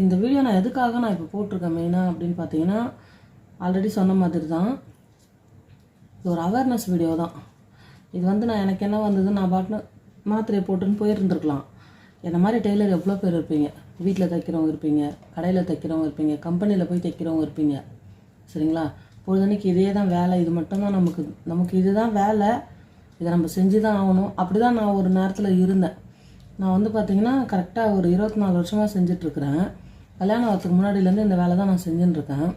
இந்த வீடியோ நான் எதுக்காக நான் இப்போ போட்டிருக்கேன் மெயினாக அப்படின்னு பார்த்தீங்கன்னா ஆல்ரெடி சொன்ன மாதிரி தான் இது ஒரு அவேர்னஸ் வீடியோ தான். இது வந்து நான் எனக்கு என்ன வந்தது நான் பாட்டுன்னு மாத்திரையை போட்டுன்னு போயிருந்துருக்கலாம். என்ன மாதிரி டெய்லர் எவ்வளோ பேர் இருப்பீங்க? வீட்டில் தைக்கிறவங்க இருப்பீங்க கடையில் தைக்கிறவங்க இருப்பீங்க கம்பெனியில் போய் தைக்கிறவங்க இருப்பீங்க. சரிங்களா? பொழுதன்னைக்கு இதே தான் வேலை. இது மட்டும்தான் நமக்கு நமக்கு இதுதான் வேலை. இதை நம்ம செஞ்சு தான் ஆகணும். அப்படி தான் நான் ஒரு நேரத்தில் இருந்தேன். நான் வந்து பார்த்திங்கன்னா கரெக்டாக ஒரு இருபத்தி நாலு வருஷமாக செஞ்சிட்ருக்கிறேன் கல்யாணம் ஆகிறதுக்கு முன்னாடியிலேருந்து இந்த வேலை தான் நான் செஞ்சுட்டு இருக்கேன்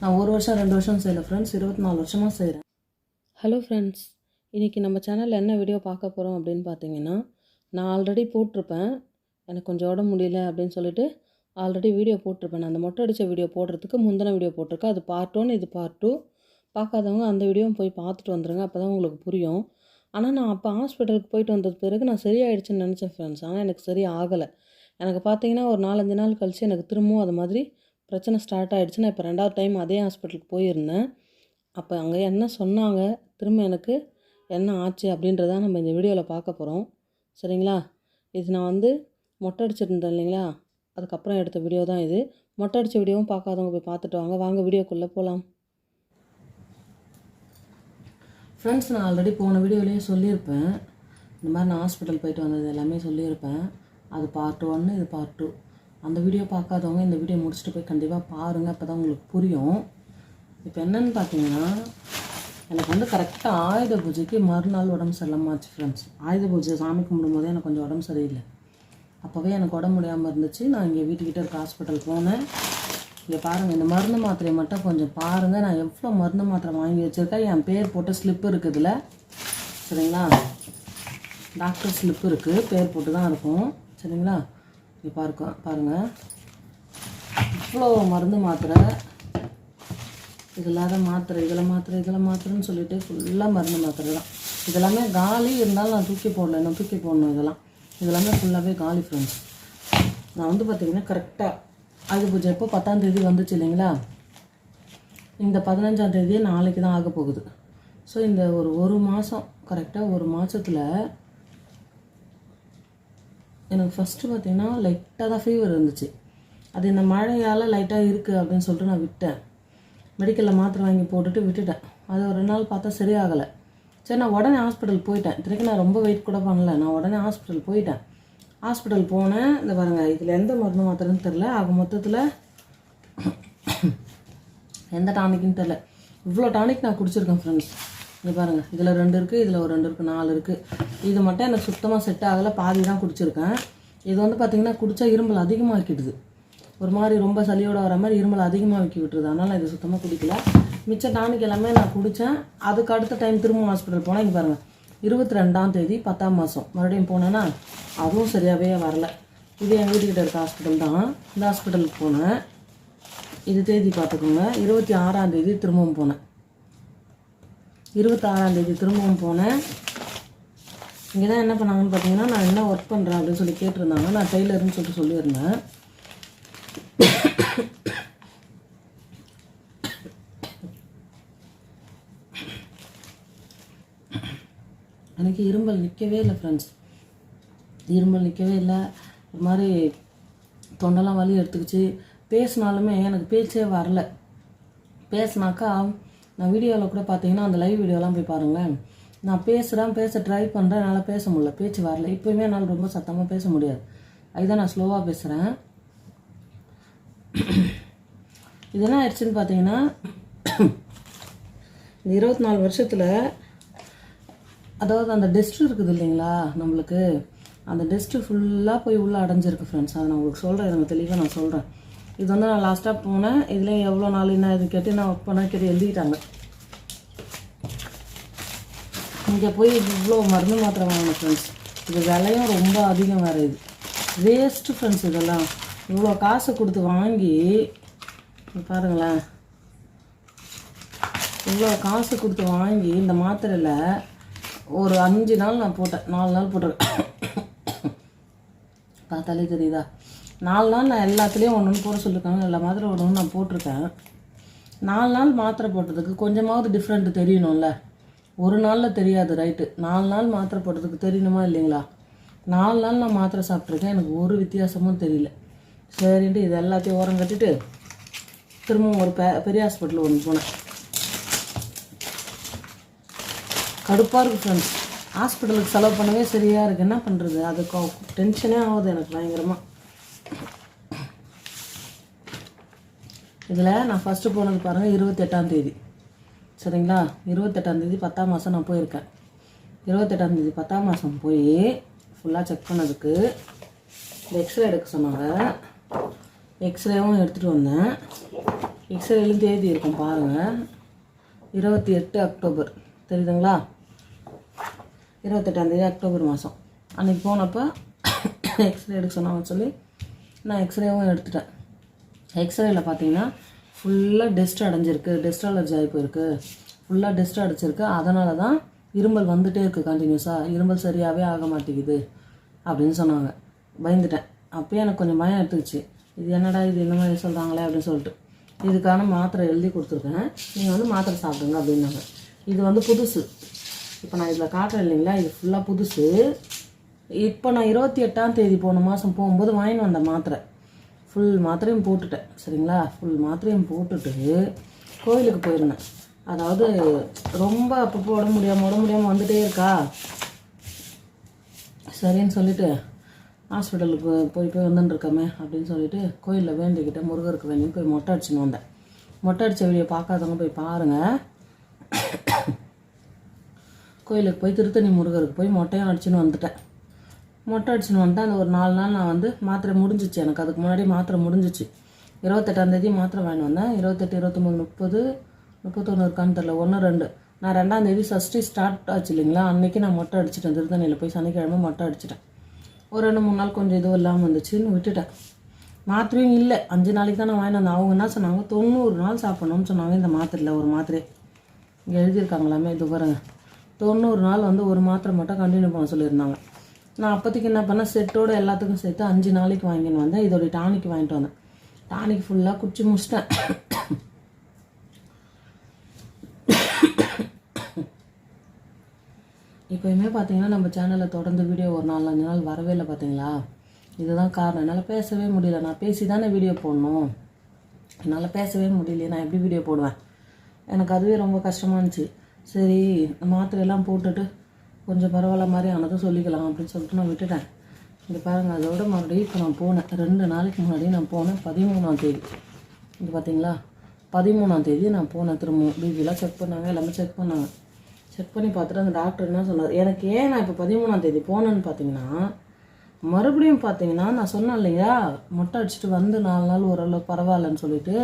நான் ஒரு வருஷம் ரெண்டு வருஷம் செய்யலை ஃப்ரெண்ட்ஸ் இருபத்தி நாலு வருஷமாக செய்கிறேன் ஹலோ ஃப்ரெண்ட்ஸ் இன்றைக்கி நம்ம சேனலில் என்ன வீடியோ பார்க்க போகிறோம் அப்படின்னு பார்த்தீங்கன்னா நான் ஆல்ரெடி போட்டிருப்பேன். எனக்கு கொஞ்சம் உடம்பு முடியல அப்படின்னு சொல்லிட்டு ஆல்ரெடி வீடியோ போட்டிருப்பேன். நான் அந்த மொட்டை அடித்த வீடியோ போடுறதுக்கு முந்தின வீடியோ போட்டிருக்கேன். அது பார்ட் ஒன் இது பார்ட் டூ பார்க்காதவங்க அந்த வீடியோவும் போய் பார்த்துட்டு வந்துடுங்க அப்போ தான் உங்களுக்கு புரியும். ஆனால் நான் அப்போ ஹாஸ்பிட்டலுக்கு போயிட்டு வந்தது பிறகு நான் சரியாயிடுச்சுன்னு நினச்சேன் ஃப்ரெண்ட்ஸ் ஆனால் எனக்கு சரி ஆகலை. எனக்கு பார்த்தீங்கன்னா ஒரு நாலஞ்சு நாள் கழித்து எனக்கு திரும்பவும் அது மாதிரி பிரச்சனை ஸ்டார்ட் ஆகிடுச்சு நான் இப்போ ரெண்டாவது டைம் அதே ஹாஸ்பிட்டலுக்கு போயிருந்தேன். அப்போ அங்கே என்ன சொன்னாங்க? திரும்ப எனக்கு என்ன ஆச்சு அப்படின்றத நம்ம இந்த வீடியோவில் பார்க்க போகிறோம் சரிங்களா? இது நான் வந்து மொட்டை அடிச்சிருந்தேன் இல்லைங்களா? அதுக்கப்புறம் எடுத்த வீடியோ தான் இது. மொட்டை அடித்த வீடியோவும் பார்க்காதவங்க போய் பார்த்துட்டு வாங்க. வாங்க வீடியோக்குள்ளே போகலாம் ஃப்ரெண்ட்ஸ் நான் ஆல்ரெடி போன வீடியோலேயே சொல்லியிருப்பேன். இந்த மாதிரி நான் ஹாஸ்பிட்டல் போயிட்டு வந்தது எல்லாமே சொல்லியிருப்பேன். அது பார்ட் ஒன்று இது பார்ட் டூ அந்த வீடியோ பார்க்காதவங்க இந்த வீடியோ முடிச்சுட்டு போய் கண்டிப்பாக பாருங்கள் அப்போ தான் உங்களுக்கு புரியும். இப்போ என்னென்னு பார்த்தீங்கன்னா எனக்கு வந்து கரெக்டாக ஆயுத பூஜைக்கு மறுநாள் உடம்பு சரியில்லாமல் ஆச்சு ஃப்ரெண்ட்ஸ் ஆயுத பூஜை சாமி கும்பிடும்போதே எனக்கு கொஞ்சம் உடம்பு சரியில்லை. அப்போவே எனக்கு உடம்பு முடியாமல் இருந்துச்சு. நான் இங்கே வீட்டுக்கிட்ட இருக்க ஹாஸ்பிட்டல் போனேன். இங்கே பாருங்கள் இந்த மருந்து மாத்திரையை மட்டும் கொஞ்சம் பாருங்கள் நான் எவ்வளோ மருந்து மாத்திரை வாங்கி வச்சுருக்கேன். என் பேர் போட்ட ஸ்லிப் இருக்குதுல சரிங்களா? டாக்டர் ஸ்லிப்பு இருக்குது பேர் போட்டு தான் இருக்கும். சரிங்களா? இங்கே பார்க்க பாருங்கள் இவ்வளோ மருந்து மாத்திரை. இது இல்லாத மாத்திரை இதில் மாத்திரை இதில் மாத்திரைன்னு சொல்லிட்டு ஃபுல்லாக மருந்து மாத்திரை தான். இதெல்லாமே காலி இருந்தாலும் நான் தூக்கி போடல இன்னும் தூக்கி போடணும் இதெல்லாம். இதெல்லாமே ஃபுல்லாகவே காலி ஃப்ரெண்ட்ஸ் நான் வந்து பார்த்திங்கன்னா கரெக்டாக ஆயுத பூஜை எப்போ பத்தாம்தேதி வந்துச்சு இல்லைங்களா? இந்த பதினஞ்சாம் தேதியே நாளைக்கு தான் ஆக போகுது ஸோ இந்த ஒரு ஒரு மாதம் கரெக்டாக ஒரு மாதத்தில் எனக்கு ஃபஸ்ட்டு பார்த்தீங்கன்னா லைட்டாக தான் ஃபீவர் இருந்துச்சு. அது இந்த மழையால் லைட்டாக இருக்குது அப்படின்னு சொல்லிட்டு நான் விட்டேன். மெடிக்கலில் மாத்திரை வாங்கி போட்டுட்டு விட்டுட்டேன். அது ஒரு ரெண்டு நாள் பார்த்தா சரியாகலை. சரி நான் உடனே ஹாஸ்பிட்டல் போயிட்டேன். இத்தனைக்கு நான் ரொம்ப வெயிட் கூட பண்ணல. நான் உடனே ஹாஸ்பிட்டல் போயிட்டேன். ஹாஸ்பிட்டல் போனேன். இந்த பாருங்கள் இதில் எந்த மருந்து மாத்திரைன்னு தெரில ஆக மொத்தத்தில் எந்த டானிக்குன்னு தெரில இவ்வளோ டானிக் நான் குடிச்சிருக்கேன் ஃப்ரெண்ட்ஸ் இது பாருங்கள் இதில் ரெண்டு இருக்குது இதில் ஒரு ரெண்டு இருக்குது நாலு இருக்குது இது மட்டும் எனக்கு சுத்தமாக செட் ஆகலை. பாதி தான் குடிச்சிருக்கேன். இது வந்து பார்த்திங்கன்னா குடித்தா இருமல் அதிகமாக்கிடுது. ஒரு மாதிரி ரொம்ப சளியோட வர மாதிரி இருமல் அதிகமாக வைக்கி விட்டுருது. அதனால் இது சுத்தமாக குடிக்கல. மிச்ச டானிக் எல்லாமே நான் குடித்தேன் அதுக்கு அடுத்த டைம் திரும்ப ஹாஸ்பிட்டல் போனேன் இங்கே பாருங்கள் இருபத்தி ரெண்டாம் தேதி பத்தாம் மாதம் மறுபடியும் போனேன்னா அதுவும் சரியாகவே வரல. இது எங்கள் வீட்டுக்கிட்ட இருக்க ஹாஸ்பிட்டல் தான். இந்த ஹாஸ்பிட்டலுக்கு போனேன். இது தேதி பார்த்துக்கோங்க. இருபத்தி ஆறாம் தேதி திரும்பவும் போனேன். இருபத்தாறாந்தேதி திரும்பவும் போனேன். இங்கே தான் என்ன பண்ணாங்கன்னு பார்த்தீங்கன்னா நான் என்ன ஒர்க் பண்ணுறேன் அப்படின்னு சொல்லி கேட்டிருந்தாங்க. நான் டெய்லர்னு சொல்லிட்டு சொல்லியிருந்தேன். எனக்கு இருமல் நிற்கவே இல்லை ஃப்ரெண்ட்ஸ் இருமல் நிற்கவே இல்லை. ஒரு மாதிரி தொண்டெல்லாம் வலி எடுத்துக்கிச்சு. பேசினாலுமே எனக்கு பேச்சே வரல. பேசினாக்கா நான் வீடியோவில் கூட பார்த்தீங்கன்னா அந்த லைவ் வீடியோலாம் போய் பாருங்களேன். நான் பேசுகிறேன் பேச ட்ரை பண்ணுறேன் என்னால் பேச முடியல. பேச்சு வரல. இப்போயுமே என்னால் ரொம்ப சத்தமாக பேச முடியாது. அதுதான் நான் ஸ்லோவாக பேசுகிறேன் இது என்ன ஆயிடுச்சுன்னு பார்த்தீங்கன்னா இந்த இருபத்தி நாலு வருஷத்தில் அதாவது அந்த டெஸ்ட் இருக்குது இல்லைங்களா நம்மளுக்கு? அந்த டெஸ்ட்டு ஃபுல்லாக போய் உள்ளே அடைஞ்சிருக்கு ஃப்ரெண்ட்ஸ் அதை நான் உங்களுக்கு சொல்கிறேன் எனக்கு தெளிவாக நான் சொல்கிறேன் இது வந்து நான் லாஸ்ட்டாக போனேன். இதுலேயும் எவ்வளோ நாள் என்ன இது கேட்டு நான் ஒர்க் பண்ண கேட்டு எழுதிட்டாங்க. இங்கே போய் இவ்வளோ மருந்து மாத்திரை வாங்கணும் ஃப்ரெண்ட்ஸ் இது விலையும் ரொம்ப அதிகம் வேறு இது. வேஸ்ட்டு ஃப்ரெண்ட்ஸ் இதெல்லாம். இவ்வளோ காசு கொடுத்து வாங்கி பாருங்களேன். இவ்வளோ காசு கொடுத்து வாங்கி இந்த மாத்திரையில் ஒரு அஞ்சு நாள் நான் போட்டேன். நாலு நாள் போட்டிருக்கேன் பார்த்தாலே தெரியுதா? நாலு நாள் நான் எல்லாத்துலேயும் ஒன்று ஒன்று போட சொல்லியிருக்காங்க எல்லா மாத்திரை ஒன்று ஒன்று நான் போட்டிருக்கேன். நாலு நாள் மாத்திரை போட்டதுக்கு கொஞ்சமாவது டிஃப்ரெண்ட்டு தெரியணும்ல. ஒரு நாளில் தெரியாது ரைட்டு நாலு நாள் மாத்திரை போட்டதுக்கு தெரியணுமா இல்லைங்களா? நாலு நாள் நான் மாத்திரை சாப்பிட்ருக்கேன் எனக்கு ஒரு வித்தியாசமும் தெரியல. சரின்ட்டு இது எல்லாத்தையும் ஓரம் கட்டிட்டு திரும்பவும் ஒரு பெ பெரிய ஹாஸ்பிட்டல் ஒன்று போனேன். கடுப்பாக இருக்குது ஃப்ரெண்ட்ஸ் ஹாஸ்பிட்டலுக்கு செலவு பண்ணவே சரியாக இருக்குது என்ன பண்ணுறது அதுக்கு டென்ஷனே ஆகுது எனக்கு பயங்கரமாக இதில் நான் ஃபஸ்ட்டு போனது பாருங்கள் இருபத்தெட்டாம் தேதி. சரிங்களா? இருபத்தெட்டாம் தேதி பத்தாம் மாதம் நான் போயிருக்கேன். இருபத்தெட்டாம் தேதி பத்தாம் மாதம் போய் ஃபுல்லாக செக் பண்ணதுக்கு இந்த எக்ஸ்ரே எடுக்க சொன்னாங்க. எக்ஸ்ரேவும் எடுத்துகிட்டு வந்தேன். எக்ஸ்ரேலையும் தேதி இருக்கும் பாருங்கள் இருபத்தி எட்டு அக்டோபர். தெரியுதுங்களா? இருபத்தெட்டாந்தேதி அக்டோபர் மாதம் அன்றைக்கி போனப்போ எக்ஸ்ரே எடுக்க சொன்னாங்கன்னு சொல்லி நான் எக்ஸ்ரேவும் எடுத்துட்டேன். எக்ஸ்ரேயில் பார்த்தீங்கன்னா ஃபுல்லாக டெஸ்ட் அடைஞ்சிருக்கு டெஸ்ட் அலர்ஜி ஆகி போயிருக்கு. ஃபுல்லாக டெஸ்ட் அடைச்சிருக்கு. அதனால தான் இரும்பல் வந்துகிட்டே இருக்குது கண்டினியூஸாக இரும்பல் சரியாகவே ஆக மாட்டேங்குது அப்படின்னு சொன்னாங்க. பயந்துட்டேன். அப்போயே எனக்கு கொஞ்சம் பயம் எடுத்துக்கிச்சு. இது என்னடா இது? இந்த மாதிரி சொல்கிறாங்களே அப்படின்னு சொல்லிட்டு. இதுக்கான மாத்திரை எழுதி கொடுத்துருக்கேன். நீங்கள் வந்து மாத்திரை சாப்பிடுங்க அப்படின்னாங்க. இது வந்து புதுசு. இப்போ நான் இதில் காட்டுறேன் இல்லைங்களா? இது ஃபுல்லாக புதுசு. இப்போ நான் இருபத்தி எட்டாம் தேதி போன மாதம் போகும்போது வாங்கின்னு வந்த மாத்திரை. ஃபுல் மாத்திரையும் போட்டுட்டேன். சரிங்களா? ஃபுல் மாத்திரையும் போட்டுட்டு கோயிலுக்கு போயிருந்தேன். அதாவது ரொம்ப அப்பப்போ உடம்பு முடியாமல் உடம்பு முடியாமல் வந்துட்டே இருக்கா? சரின்னு சொல்லிட்டு ஹாஸ்பிட்டலுக்கு போய் போய் வந்துட்டுருக்கமே அப்படின்னு சொல்லிட்டு கோயிலில் வேண்டிக்கிட்டு முருகருக்கு வேண்டி போய் மொட்டை அடிச்சுன்னு வந்தேன். மொட்டை அடித்த வீடியோ பார்க்காதவங்க போய் பாருங்கள் கோயிலுக்கு போய் திருத்தணி முருகருக்கு போய் மொட்டையும் அடிச்சுன்னு வந்துட்டேன். மொட்டை அடிச்சுன்னு வந்துட்டு அந்த ஒரு நாலு நாள் நான் வந்து மாத்திரை முடிஞ்சிச்சு. எனக்கு அதுக்கு முன்னாடி மாத்திரை முடிஞ்சிச்சு. இருபத்தெட்டாந்தேதி மாத்திரை வாங்கி வந்தேன். இருபத்தெட்டு இருபத்தொம்போது முப்பது முப்பத்தொன்று இருக்கான்னு தெரில ஒன்று ரெண்டு. நான் ரெண்டாந்தேதி சஷ்டி ஸ்டார்ட் ஆச்சு இல்லைங்களா? அன்றைக்கி நான் மொட்டை அடிச்சிட்டேன். திருத்தணியில் போய் சனிக்கிழமை மொட்டை அடிச்சிட்டேன். ஒரு ரெண்டு மூணு நாள் கொஞ்சம் இதுவும் இல்லாமல் வந்துச்சுன்னு விட்டுட்டேன். மாத்திரையும் இல்லை. அஞ்சு நாளைக்கு தான் நான் வாங்கி வந்தேன். அவங்க என்ன சொன்னாங்க? தொண்ணூறு நாள் சாப்பிட்ணும்னு சொன்னாங்க இந்த மாத்திரையில் ஒரு மாத்திரை இங்கே எழுதியிருக்காங்களாமே இது பாருங்க. தொண்ணூறு நாள் வந்து ஒரு மாத்திரை மட்டும் கண்டினியூ பண்ண சொல்லியிருந்தாங்க. நான் அப்போதைக்கு என்ன பண்ணேன் செட்டோட எல்லாத்துக்கும் சேர்த்து அஞ்சு நாளைக்கு வாங்கின்னு வந்தேன். இதோடைய டானிக் வாங்கிட்டு வந்தேன். டானிக் ஃபுல்லாக குடிச்சு முடிச்சிட்டேன். இப்போயுமே பார்த்தீங்கன்னா நம்ம சேனலில் தொடர்ந்து வீடியோ ஒரு நாலு அஞ்சு நாள் வரவே இல்லை பார்த்தீங்களா இதுதான் காரணம். என்னால் பேசவே முடியல. நான் பேசி தானே வீடியோ போடணும். என்னால் பேசவே முடியலையே. நான் எப்படி வீடியோ போடுவேன்? எனக்கு அதுவே ரொம்ப கஷ்டமாக இருந்துச்சு. சரி மாத்திரையெல்லாம் போட்டுட்டு கொஞ்சம் பரவாயில்ல மாதிரி ஆனதும் சொல்லிக்கலாம் அப்படின்னு சொல்லிட்டு நான் விட்டுட்டேன். இங்கே பாருங்கள் அதோட மறுபடியும் இப்போ நான் போனேன். ரெண்டு நாளைக்கு முன்னாடி நான் போனேன் பதிமூணாம் தேதி. இது பார்த்தீங்களா பதிமூணாம் தேதி நான் போனேன் திரும்பவும். பிபிலாம் செக் பண்ணாங்க எல்லாமே செக் பண்ணாங்க. செக் பண்ணி பார்த்துட்டு அந்த டாக்டர் என்ன சொன்னார்? எனக்கு ஏன் நான் இப்போ பதிமூணாம் தேதி போனேன்னு பார்த்தீங்கன்னா மறுபடியும் பார்த்தீங்கன்னா நான் சொன்னேன் இல்லையா? மொட்டை அடிச்சுட்டு வந்து நாலு நாள் ஓரளவு பரவாயில்லன்னு சொல்லிட்டு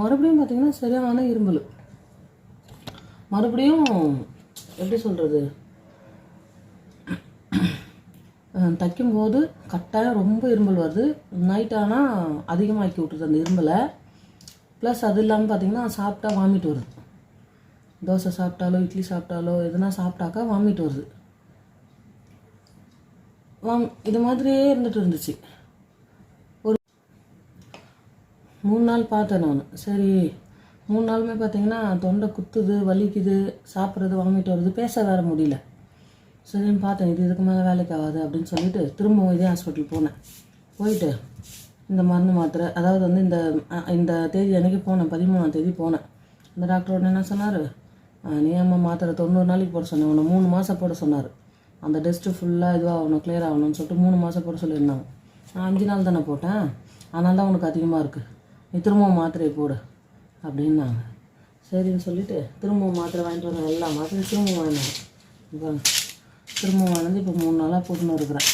மறுபடியும் பார்த்தீங்கன்னா சரியான இரும்பல். மறுபடியும் எப்படி சொல்கிறது தைக்கும்போது கட்டாயம் ரொம்ப இரும்பல் வருது. நைட் ஆனால் அதிகமாக்கி விட்டுருது அந்த இரும்பலை. ப்ளஸ் அது இல்லாமல் பார்த்தீங்கன்னா சாப்பிட்டா வாமிட் வருது. தோசை சாப்பிட்டாலோ இட்லி சாப்பிட்டாலோ எதுனா சாப்பிட்டாக்கா வாமிட் வருது. வாம் இது மாதிரியே இருந்துட்டு இருந்துச்சு. ஒரு மூணு நாள் பார்த்தேன் நான். சரி மூணு நாளுமே பார்த்தீங்கன்னா தொண்டை குத்துது வலிக்குது சாப்பிட்றது வாமிட் வருது பேச வேற முடியல. சரின்னு பார்த்தேன் இது இதுக்கு மேலே வேலைக்கு ஆகாது அப்படின்னு சொல்லிட்டு திரும்பவும் இதே ஹாஸ்பிட்டல் போனேன். போயிட்டு இந்த மருந்து மாத்திரை அதாவது வந்து இந்த இந்த தேதி அன்றைக்கி போனேன் பதிமூணாம் தேதி போனேன். இந்த டாக்டர் உடனே என்ன சொன்னார்? நீ அம்மா மாத்திரை தொண்ணூறு நாளைக்கு போட சொன்னேன் உன்னை மூணு மாதம் போட சொன்னார். அந்த டெஸ்ட்டு ஃபுல்லாக இதுவாகணும் கிளியர் ஆகணும்னு சொல்லிட்டு மூணு மாதம் போட சொல்லியிருந்தாங்க. நான் அஞ்சு நாள் தானே போட்டேன் அதனால தான் உனக்கு அதிகமாக இருக்குது நீ திரும்பவும் மாத்திரையை போடு அப்படின்னாங்க. சரின்னு சொல்லிட்டு திரும்பவும் மாத்திரை வாங்கிட்டு வந்தேன் எல்லா மாத்திரையும் திரும்பவும் வாங்கினாங்க திரும்ப திரும்பவும் இப்போ மூணு நாளாக போட்டுன்னு இருக்கிறேன்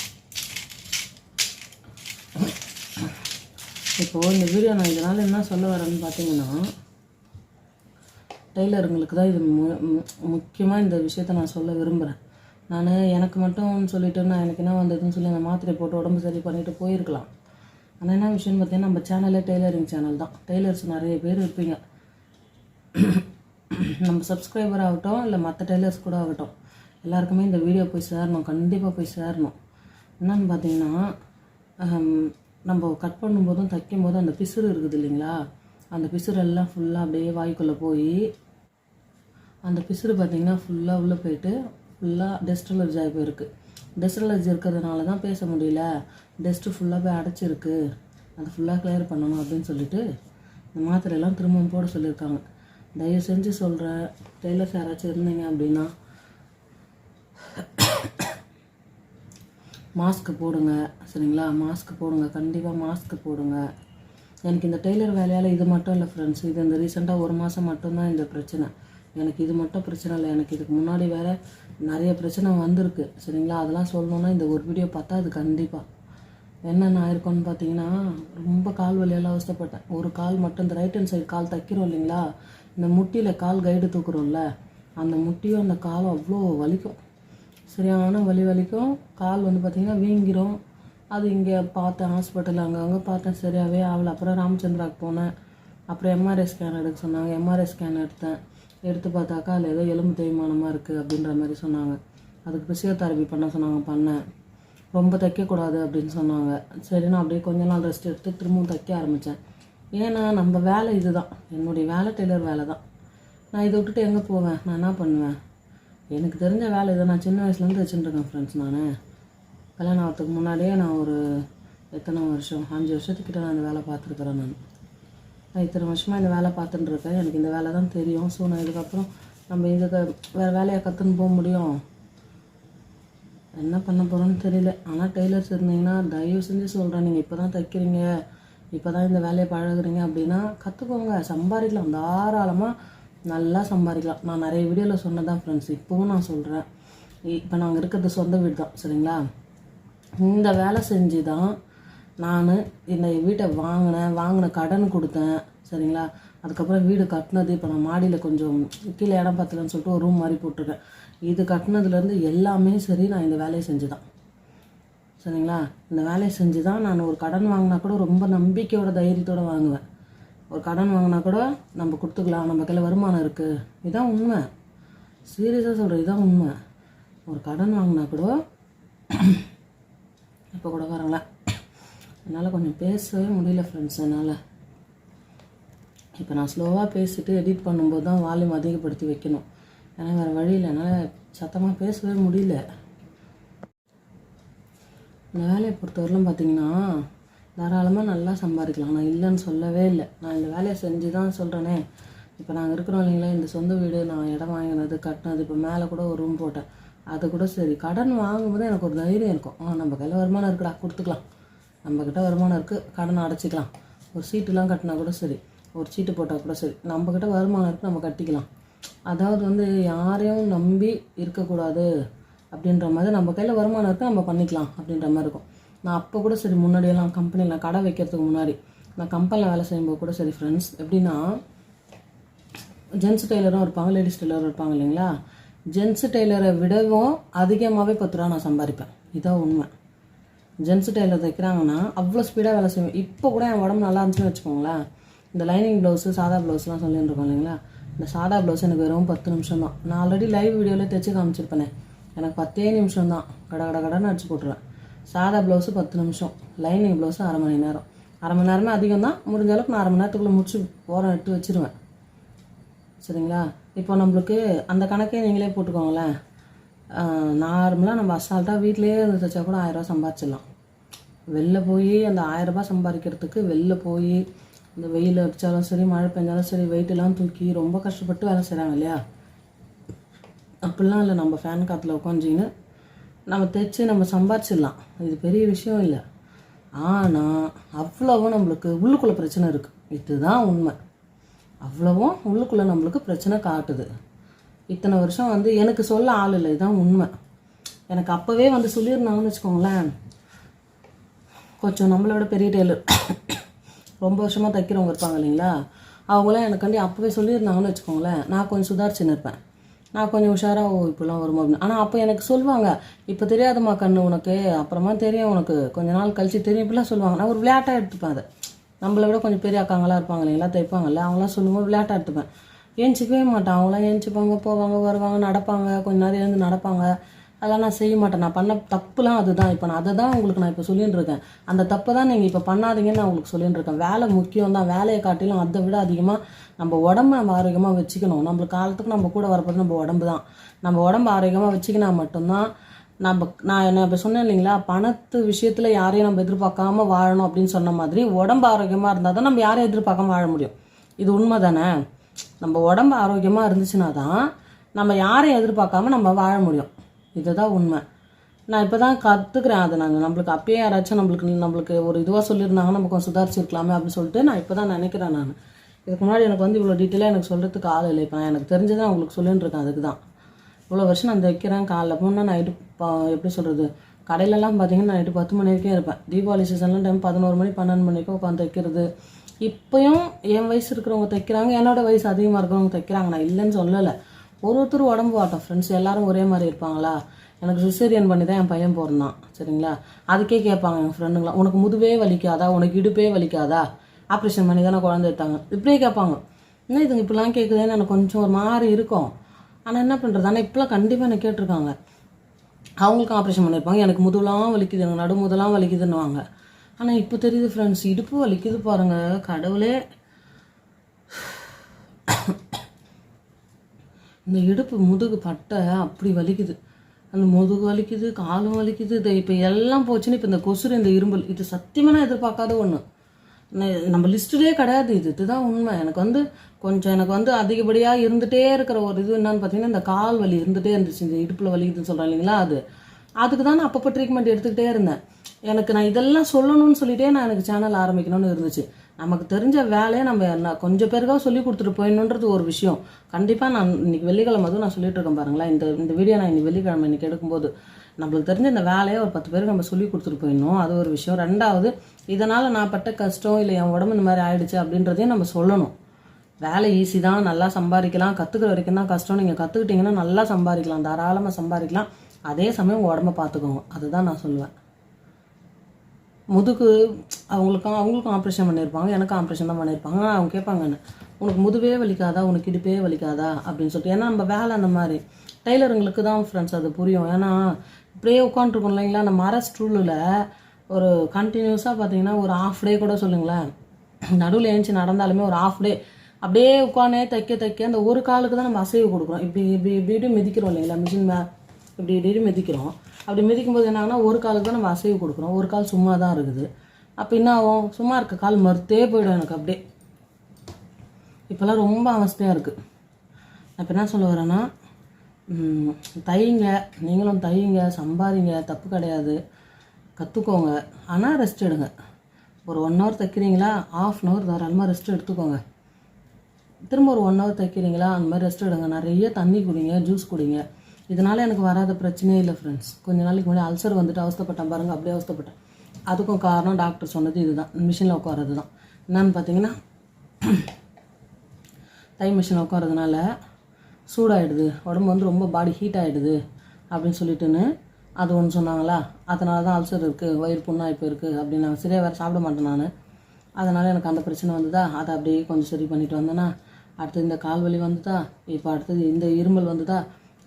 இப்போது இந்த வீடியோ நான் இதனால் என்ன சொல்ல வரேன்னு பார்த்தீங்கன்னா டெய்லருங்களுக்கு தான் இது முக்கியமாக இந்த விஷயத்த நான் சொல்ல விரும்புகிறேன் நான் எனக்கு மட்டும் சொல்லிட்டு நான் எனக்கு என்ன வந்ததுன்னு சொல்லி அந்த மாத்திரை போட்டு உடம்பு சரி பண்ணிவிட்டு போயிருக்கலாம். ஆனால் என்ன விஷயம்னு பார்த்தீங்கன்னா நம்ம சேனலே டெய்லரிங் சேனல் தான். டெய்லர்ஸ் நிறைய பேர் இருப்பீங்க. நம்ம சப்ஸ்கிரைபர் ஆகட்டும் இல்லை மற்ற டெய்லர்ஸ் கூட ஆகட்டும் எல்லாருக்குமே இந்த வீடியோ போய் சேரணும் கண்டிப்பாக போய் சேரணும். என்னன்னு பார்த்தீங்கன்னா நம்ம கட் பண்ணும்போதும் தைக்கும் போதும் அந்த பிசுறு இருக்குது இல்லைங்களா? அந்த பிசுறு எல்லாம் ஃபுல்லாக அப்படியே வாய்க்குள்ளே போய் அந்த பிசுறு பார்த்திங்கன்னா ஃபுல்லாக உள்ளே போயிட்டு ஃபுல்லாக டெஸ்ட் அலர்ஜி ஆகி போயிருக்கு. டெஸ்ட் அலர்ஜி இருக்கிறதுனால தான் பேச முடியல. டெஸ்ட்டு ஃபுல்லாக போய் அடைச்சிருக்கு. அதை ஃபுல்லாக கிளியர் பண்ணணும் அப்படின்னு சொல்லிட்டு இந்த மாத்திரையெல்லாம் திரும்பவும் போட சொல்லியிருக்காங்க. தயவு செஞ்சு சொல்கிறேன் டெய்லர்ஸ் யாராச்சும் இருந்தீங்க அப்படின்னா மாஸ்க் போடுங்க சரிங்களா? மாஸ்க் போடுங்க கண்டிப்பாக மாஸ்க் போடுங்க. எனக்கு இந்த டெய்லர் வேலையால் இது மட்டும் இல்லை ஃப்ரெண்ட்ஸ் இது இந்த ரீசெண்டாக ஒரு மாதம் மட்டும்தான் இந்த பிரச்சனை. எனக்கு இது மட்டும் பிரச்சனை இல்லை. எனக்கு இதுக்கு முன்னாடி வேறு நிறைய பிரச்சனை வந்திருக்கு சரிங்களா? அதெல்லாம் சொல்லணுன்னா இந்த ஒரு வீடியோ பார்த்தா அது கண்டிப்பாக என்னென்ன ஆயிருக்கும்னு பார்த்தீங்கன்னா ரொம்ப கால் வலியெல்லாம் அவஸ்தைப்பட்டேன். ஒரு கால் மட்டும் இந்த ரைட் ஹேண்ட் சைடு கால் தைக்கிறோம் இல்லைங்களா? இந்த முட்டியில் கால் கைடு தூக்குறோம்ல அந்த முட்டியும் அந்த காலும் அவ்வளோ வலிக்கும். சரியான வலி வலிக்கும். கால் வந்து பார்த்திங்கன்னா வீங்கிரும். அது இங்கே பார்த்தேன் ஹாஸ்பிட்டல் அங்கங்கே பார்த்தேன் சரியாகவே ஆகல. அப்புறம் ராமச்சந்திராவுக்கு போனேன். அப்புறம் எம்ஆர்ஐ ஸ்கேன் எடுக்க சொன்னாங்க. எம்ஆர்ஐ ஸ்கேன் எடுத்தேன். எடுத்து பார்த்தாக்கா அதில் ஏதோ எலும்பு தேய்மானமாக இருக்குது அப்படின்ற மாதிரி சொன்னாங்க. அதுக்கு பிசியோதெரபி பண்ண சொன்னாங்க பண்ணேன். ரொம்ப தைக்கக்கூடாது அப்படின்னு சொன்னாங்க. சரி நான் அப்படியே கொஞ்ச நாள் ரெஸ்ட் எடுத்து திரும்பவும் தைக்க ஆரம்பித்தேன் ஏன்னா நம்ம வேலை இதுதான். என்னுடைய வேலை டெய்லர் வேலை தான் நான் இதை விட்டுட்டு எங்கே போவேன்? நான் என்ன பண்ணுவேன்? எனக்கு தெரிஞ்ச வேலை இதை நான் சின்ன வயசுலேருந்து வச்சுட்டுருக்கேன் ஃப்ரெண்ட்ஸ் நான். கல்யாணம் ஆகிறதுக்கு முன்னாடியே நான் ஒரு எத்தனை வருஷம் அஞ்சு வருஷத்துக்கிட்ட நான் இந்த வேலை பார்த்துருக்குறேன் நான். நான் இத்தனை வருஷமாக இந்த வேலை பார்த்துட்டுருக்கேன். எனக்கு இந்த வேலை தான் தெரியும். ஸோ நான் இதுக்கப்புறம் நம்ம இதுக்கு வேறு வேலையை கற்றுன்னு போக முடியும். என்ன பண்ண போகிறோன்னு தெரியல. ஆனால் டெய்லர்ஸ் இருந்தீங்கன்னா தயவு செஞ்சு சொல்கிறேன் நீங்கள் இப்போ தான் தைக்கிறீங்க. இப்போ தான் இந்த வேலையை பழகுறீங்க அப்படின்னா கற்றுக்கோங்க சம்பாதிக்கலாம். தாராளமாக நல்லா சம்பாதிக்கலாம். நான் நிறைய வீடியோவில் சொன்னதான் ஃப்ரெண்ட்ஸ் இப்போவும் நான் சொல்கிறேன் இப்போ நாங்கள் இருக்கிறது சொந்த வீடு தான் சரிங்களா? இந்த வேலை செஞ்சு தான் நான் இந்த வீட்டை வாங்கினேன். வாங்கின கடன் கொடுத்தேன் சரிங்களா? அதுக்கப்புறம் வீடு கட்டினது இப்போ நான் மாடியில் கொஞ்சம் கீழே இடம் பத்தலன்னு சொல்லிட்டு ஒரு ரூம் மாதிரி போட்டிருக்கேன். இது கட்டினதுலேருந்து எல்லாமே சரி நான் இந்த வேலையை செஞ்சு தான் சரிங்களா? இந்த வேலையை செஞ்சு தான் நான் ஒரு கடன் வாங்கினா கூட ரொம்ப நம்பிக்கையோட தைரியத்தோட வாங்குவேன். ஒரு கடன் வாங்கினா கூட நம்ம கொடுத்துக்கலாம். நம்ம கையில் வருமானம் இருக்குது இதான் உண்மை. சீரியஸாக சொல்கிறேன் இதான் உண்மை. ஒரு கடன் வாங்கினா கூட இப்போ கூட வரங்களேன் என்னால் கொஞ்சம் பேசவே முடியல ஃப்ரெண்ட்ஸ் என்னால். இப்போ நான் ஸ்லோவாக பேசிட்டு எடிட் பண்ணும்போது தான் வால்யூம் அதிகப்படுத்தி வைக்கணும். ஏன்னா வேறு வழியில் என்னால் சத்தமாக பேசவே முடியல. இந்த வேலையை பொறுத்தவரையிலும் பார்த்தீங்கன்னா தாராளமாக நல்லா சம்பாதிக்கலாம். நான் இல்லைன்னு சொல்லவே இல்லை. நான் இந்த வேலையை செஞ்சு தான் சொல்கிறேனே இப்போ நாங்கள் இருக்கிறோம் இல்லைங்களா இந்த சொந்த வீடு நான் இடம் வாங்கினது கட்டினது இப்போ மேலே கூட ஒரு ரூம் போட்டேன். அது கூட சரி. கடன் வாங்கும்போது எனக்கு ஒரு தைரியம் இருக்கும். ஆ நம்ம கையில் வருமானம் இருக்குடா கொடுத்துக்கலாம். நம்மக்கிட்ட வருமானம் இருக்குது கடனை அடைச்சிக்கலாம். ஒரு சீட்டுலாம் கட்டினா கூட சரி. ஒரு சீட்டு போட்டால் கூட சரி. நம்மக்கிட்ட வருமானம் இருக்குது நம்ம கட்டிக்கலாம். அதாவது வந்து யாரையும் நம்பி இருக்கக்கூடாது. அப்படின்ற மாதிரி நம்ம கையில் வருமானம் இருக்குது நம்ம பண்ணிக்கலாம் அப்படின்ற மாதிரி இருக்கும். நான் அப்போ கூட சரி முன்னாடியெல்லாம் கம்பெனியில் கடை வைக்கிறதுக்கு முன்னாடி நான் கம்பெனியில் வேலை செய்யும்போது கூட சரி ஃப்ரெண்ட்ஸ் எப்படின்னா ஜென்ஸ் டெய்லரும் இருப்பாங்க லேடிஸ் டெய்லரும் இருப்பாங்க இல்லைங்களா? ஜென்ஸ் டெய்லரை விடவும் அதிகமாகவே பத்து ரூபா நான் சம்பாதிப்பேன். இதான் உண்மை. ஜென்ஸ் டெய்லர் தைக்கிறாங்கன்னா அவ்வளோ ஸ்பீடாக வேலை செய்வேன். இப்போ கூட என் உடம்பு நல்லா இருந்துச்சுன்னு வச்சுக்கோங்களேன். இந்த லைனிங் ப்ளவுஸு சாதா ப்ளவுஸ்லாம் சொல்லிட்டு இருக்கோம் இல்லைங்களா? இந்த சாதா ப்ளவுஸ் எனக்கு வெறும் பத்து நிமிஷம் தான் நான் ஆல்ரெடி லைவ் வீடியோவில் தைச்சு காமிச்சிருப்பேனே. எனக்கு பத்தே நிமிஷம் தான் கட கட கடன்னு அடிச்சு போட்டுருவேன். சாதா ப்ளவுஸு பத்து நிமிஷம். லைனிங் ப்ளவுஸு அரை மணி நேரம். அரை மணி நேரமே அதிகம் தான் முடிஞ்ச அளவுக்கு நான் அரை மணி நேரத்துக்குள்ளே முடிச்சு ஓரம் எடுத்து வச்சுருவேன். சரிங்களா? இப்போ நம்மளுக்கு அந்த கணக்கே நீங்களே போட்டுக்கோங்களேன். நார்மலாக நம்ம அசால்ட்டாக வீட்டிலேயே இருந்து தைச்சா கூட ஆயிரரூபா சம்பாதிச்சிடலாம். வெளில போய் அந்த ஆயிரரூபா சம்பாதிக்கிறதுக்கு வெளில போய் இந்த வெயில் அடித்தாலும் சரி மழை பெஞ்சாலும் சரி வெயிட்டெல்லாம் தூக்கி ரொம்ப கஷ்டப்பட்டு வேலை செய்கிறாங்க இல்லையா? அப்படிலாம் இல்லை. நம்ம ஃபேன் காற்றுல உட்காந்துச்சின்னு நம்ம தைச்சு நம்ம சம்பாதிச்சிடலாம் இது பெரிய விஷயம் இல்லை. ஆனால் அவ்வளவும் நம்மளுக்கு உள்ளுக்குள்ளே பிரச்சனை இருக்குது இதுதான் உண்மை. அவ்வளவும் உள்ளுக்குள்ளே நம்மளுக்கு பிரச்சனை காட்டுது. இத்தனை வருஷம் வந்து எனக்கு சொல்ல ஆள் இல்லை. இதுதான் உண்மை. எனக்கு அப்போவே வந்து சொல்லியிருந்தாங்கன்னு வச்சுக்கோங்களேன். கொஞ்சம் நம்மளோட பெரிய டெய்லர் ரொம்ப வருஷமாக தைக்கிறவங்க இருப்பாங்க இல்லைங்களா? அவங்களாம் எனக்காண்டி அப்போவே சொல்லியிருந்தாங்கன்னு வச்சுக்கோங்களேன். நான் கொஞ்சம் சுதாரிச்சுன்னு இருப்பேன். நான் கொஞ்சம் உஷாராக ஓ இப்படிலாம் வருமா? அப்படின்னு. ஆனால் அப்போ எனக்கு சொல்லுவாங்க இப்போ தெரியாதம்மா கண்ணு உனக்கு. அப்புறமா தெரியும் உனக்கு. கொஞ்ச நாள் கழிச்சு தெரியும். இப்படிலாம் சொல்லுவாங்க. நான் ஒரு விளையாட்டாக எடுத்துப்பேன் அதை. நம்மளை விட கொஞ்சம் பெரிய அக்காங்களாம் இருப்பாங்க இல்லைங்களா தைப்பாங்கல்ல அவங்களாம் சொல்லும்போது விளையாட்டாக எடுத்துப்பேன். ஏஞ்சிக்கவே மாட்டேன். அவங்களாம் ஏஞ்சிப்பாங்க போவாங்க வருவாங்க நடப்பாங்க. கொஞ்ச நேரம் எழுந்து நடப்பாங்க. அதெல்லாம் நான் செய்ய மாட்டேன். நான் பண்ண தப்புலாம் அதுதான். இப்போ நான் அதை தான் உங்களுக்கு நான் இப்போ சொல்லிட்டு இருக்கேன் அந்த தப்பை தான் நீங்கள் இப்போ பண்ணாதீங்கன்னு நான் உங்களுக்கு சொல்லிட்டு இருக்கேன் வேலை முக்கியம் தான் வேலையை காட்டிலும் அதை விட அதிகமாக நம்ம உடம்ப நம்ம ஆரோக்கியமாக வச்சுக்கணும். நம்மளுக்கு காலத்துக்கு நம்ம கூட வரப்போது நம்ம உடம்பு தான் நம்ம உடம்பு ஆரோக்கியமாக வச்சுக்கினா மட்டும்தான் நம்ம நான் என்ன இப்போ சொன்னேன் இல்லைங்களா? பணத்து விஷயத்தில் யாரையும் நம்ம எதிர்பார்க்காம வாழணும் அப்படின்னு சொன்ன மாதிரி உடம்பு ஆரோக்கியமாக இருந்தால் தான் நம்ம யாரையும் எதிர்பார்க்காம வாழ முடியும். இது உண்மை தானே நம்ம உடம்பு ஆரோக்கியமாக இருந்துச்சுன்னா தான் நம்ம யாரையும் எதிர்பார்க்காம நம்ம வாழ முடியும். இதுதான் உண்மை. நான் இப்போ தான் கற்றுக்குறேன் அதை நான். நம்மளுக்கு அப்பயே யாராச்சும் நம்மளுக்கு நம்மளுக்கு ஒரு இதுவாக சொல்லியிருந்தாங்க நம்ம கொஞ்சம் சுதாரிச்சிருக்கலாமே அப்படின்னு சொல்லிட்டு நான் இப்போ தான் நினைக்கிறேன் நான். இதுக்கு முன்னாடி எனக்கு வந்து இவ்வளோ டீட்டெயிலாக எனக்கு சொல்கிறதுக்கு ஆள் இல்லை. இப்போ நான் எனக்கு தெரிஞ்சதான் உங்களுக்கு சொல்லிட்டுருக்கேன் அதுக்கு தான் இவ்வளோ வருஷம் நான் தைக்கிறேன் காலைல போனால் நைட்டு எப்படி சொல்கிறது கடையிலலாம் பார்த்தீங்கன்னா நைட்டு பத்து மணி வரைக்கும் இருப்பேன். தீபாவளி சீசன்லாம் டைம் பதினோரு மணி பன்னெண்டு மணிக்கும் உட்காந்து தைக்கிறது இப்போயும் என் வயசு இருக்கிறவங்க தைக்கிறாங்க என்னோடய வயசு அதிகமாக இருக்கிறவங்க தைக்கிறாங்க. நான் இல்லைன்னு சொல்லலை. ஒரு ஒருத்தர் உடம்பு வாட்டம். ஃப்ரெண்ட்ஸ் எல்லாரும் ஒரே மாதிரி இருப்பாங்களா? எனக்கு சிசேரியன் பண்ணி தான் என் பையன் பிறந்தான் சரிங்களா? அதுக்கே கேட்பாங்க என் ஃப்ரெண்டுங்களாம் உனக்கு முதுவே வலிக்காதா? உனக்கு இடுப்பே வலிக்காதா? ஆப்ரேஷன் பண்ணி தானே குழந்தை எடுத்தாங்க. இப்படியே கேட்பாங்க. என்ன இதுங்க இப்படிலாம் கேட்குதுன்னு எனக்கு கொஞ்சம் ஒரு மாதிரி இருக்கும். ஆனால் என்ன பண்ணுறது ஆனால் இப்போலாம் கண்டிப்பாக என்ன கேட்டிருக்காங்க. அவங்களுக்கும் ஆப்ரேஷன் பண்ணியிருப்பாங்க. எனக்கு முதுலாம் வலிக்குது. எனக்கு நடு முதலாம் வலிக்குதுன்னுவாங்க. ஆனால் இப்போ தெரியுது ஃப்ரெண்ட்ஸ் இடுப்பு வலிக்குது பாருங்கள் கடவுளே. இந்த இடுப்பு முதுகு பட்டை அப்படி வலிக்குது. அந்த முதுகு வலிக்குது காலும் வலிக்குது. இது இப்போ எல்லாம் போச்சுன்னு இப்போ இந்த கொசுறு இந்த இரும்பல் இது சத்தியமாக எதிர்பார்க்காத ஒன்று நம்ம லிஸ்ட்டுலேயே கிடையாது. இது இதுதான் உண்மை. எனக்கு வந்து கொஞ்சம் எனக்கு வந்து அதிகப்படியாக இருந்துகிட்டே இருக்கிற ஒரு இது என்னன்னு பார்த்தீங்கன்னா இந்த கால் வலி இருந்துகிட்டே இருந்துச்சு. இந்த இடுப்பில் வலிக்குதுன்னு சொல்கிறேன் இல்லைங்களா அது. அதுக்கு தான் நான் அப்பப்போ ட்ரீட்மெண்ட் எடுத்துக்கிட்டே இருந்தேன். எனக்கு நான் இதெல்லாம் சொல்லணும்னு சொல்லிட்டே நான் எனக்கு சேனல் ஆரம்பிக்கணும்னு இருந்துச்சு. நமக்கு தெரிஞ்ச வேலையை நம்ம என்ன கொஞ்சம் பேருக்காக சொல்லி கொடுத்துட்டு போயிடணுன்றது ஒரு விஷயம். கண்டிப்பாக நான் இன்னைக்கு வெள்ளிக்கிழமை அதுவும் நான் சொல்லிட்டு இருக்கேன் பாருங்களேன். இந்த இந்த வீடியோ நான் இன்னைக்கு வெள்ளிக்கிழமை இன்னைக்கு எடுக்கும்போது. நம்மளுக்கு தெரிஞ்ச இந்த வேலையை ஒரு பத்து பேருக்கு நம்ம சொல்லி கொடுத்துட்டு போயிடணும். அது ஒரு விஷயம். ரெண்டாவது இதனால் நான் பட்ட கஷ்டம் இல்லை என் உடம்பு இந்த மாதிரி ஆயிடுச்சு அப்படின்றதையும் நம்ம சொல்லணும். வேலை ஈஸி தான் நல்லா சம்பாதிக்கலாம். கற்றுக்கிற வரைக்கும் தான் கஷ்டம். நீங்கள் கற்றுக்கிட்டிங்கன்னா நல்லா சம்பாதிக்கலாம். தாராளமாக சம்பாதிக்கலாம். அதே சமயம் உடம்ப பார்த்துக்கோங்க. அதுதான் நான் சொல்லுவேன். முதுகு அவங்களுக்கும் அவங்களுக்கும் ஆப்ரேஷன் பண்ணியிருப்பாங்க. எனக்கும் ஆப்ரேஷன் தான் பண்ணியிருப்பாங்க. அவங்க கேட்பாங்க என்ன? உனக்கு முதுவே வலிக்காதா? உனக்கு இடுப்பே வலிக்காதா? அப்படின்னு சொல்லிட்டு. ஏன்னா நம்ம வேலை அந்த மாதிரி. டெய்லருங்களுக்கு தான் ஃப்ரெண்ட்ஸ் அது புரியும். ஏன்னா இப்படியே உட்காந்துருக்கோம் இல்லைங்களா? அந்த மர ஸ்டூலில் ஒரு கண்டினியூஸாக பார்த்தீங்கன்னா ஒரு ஆஃப் டே கூட சொல்லுங்களேன். நடுவில் ஏஞ்சி நடந்தாலுமே ஒரு ஆஃப் டே அப்படியே உட்காந்தே தைக்க தைக்க அந்த ஒரு காலுக்கு தான் நம்ம அசைவு கொடுக்குறோம். இப்படி இப்படி இப்படி மிதிக்கிறோம் இல்லைங்களா? மிஷின் மே இப்படி இப்படி மிதிக்கிறோம். அப்படி மிதிக்கும் போது என்ன ஒரு காலுக்கு தான் நம்ம அசைவு கொடுக்குறோம். ஒரு கால் சும்மா தான் இருக்குது. அப்போ என்ன ஆகும்? சும்மா இருக்க கால் மறுத்தே போயிடும் எனக்கு அப்படியே. இப்போல்லாம் ரொம்ப அவஸ்தையாக இருக்குது நான் இப்போ என்ன சொல்ல வரேன்னா தையுங்க. நீங்களும் தையுங்க சம்பாதிங்க தப்பு கிடையாது. கற்றுக்கோங்க ஆனால் ரெஸ்ட் எடுங்க. ஒரு ஒன் ஹவர் தைக்கிறீங்களா? ஆஃப் அன் ஹவர் தாராளமாக ரெஸ்ட் எடுத்துக்கோங்க. திரும்ப ஒரு ஒன் ஹவர் தைக்கிறீங்களா? அந்த மாதிரி ரெஸ்ட் எடுங்க. நிறைய தண்ணி குடிங்க ஜூஸ் குடிங்க. இதனால் எனக்கு வராத பிரச்சனையே இல்லை ஃப்ரெண்ட்ஸ் கொஞ்ச நாளைக்கு முன்னாடி அல்சர் வந்துட்டு அவஸ்தப்பட்டேன் பாருங்கள் அப்படியே அவஸ்தப்பட்டேன். அதுக்கும் காரணம் டாக்டர் சொன்னது இதுதான். மிஷினில் உட்காரது தான் என்னன்னு பார்த்தீங்கன்னா தை மிஷினில் உட்காரதுனால சூடாகிடுது உடம்பு வந்து ரொம்ப பாடி ஹீட் ஆகிடுது அப்படின்னு சொல்லிட்டுன்னு அது ஒன்று சொன்னாங்களா? அதனால தான் அல்சர் இருக்குது வயிறு புண்ணாக இப்போ இருக்குது அப்படின்னு நான் சரியாக வேறு சாப்பிட மாட்டேன் நான். அதனால் எனக்கு அந்த பிரச்சனை வந்ததா? அதை அப்படியே கொஞ்சம் சரி பண்ணிட்டு வந்தேன்னா அடுத்து இந்த கால் வலி வந்துதா? இப்போ அடுத்தது இந்த இருமல் வந்துதா?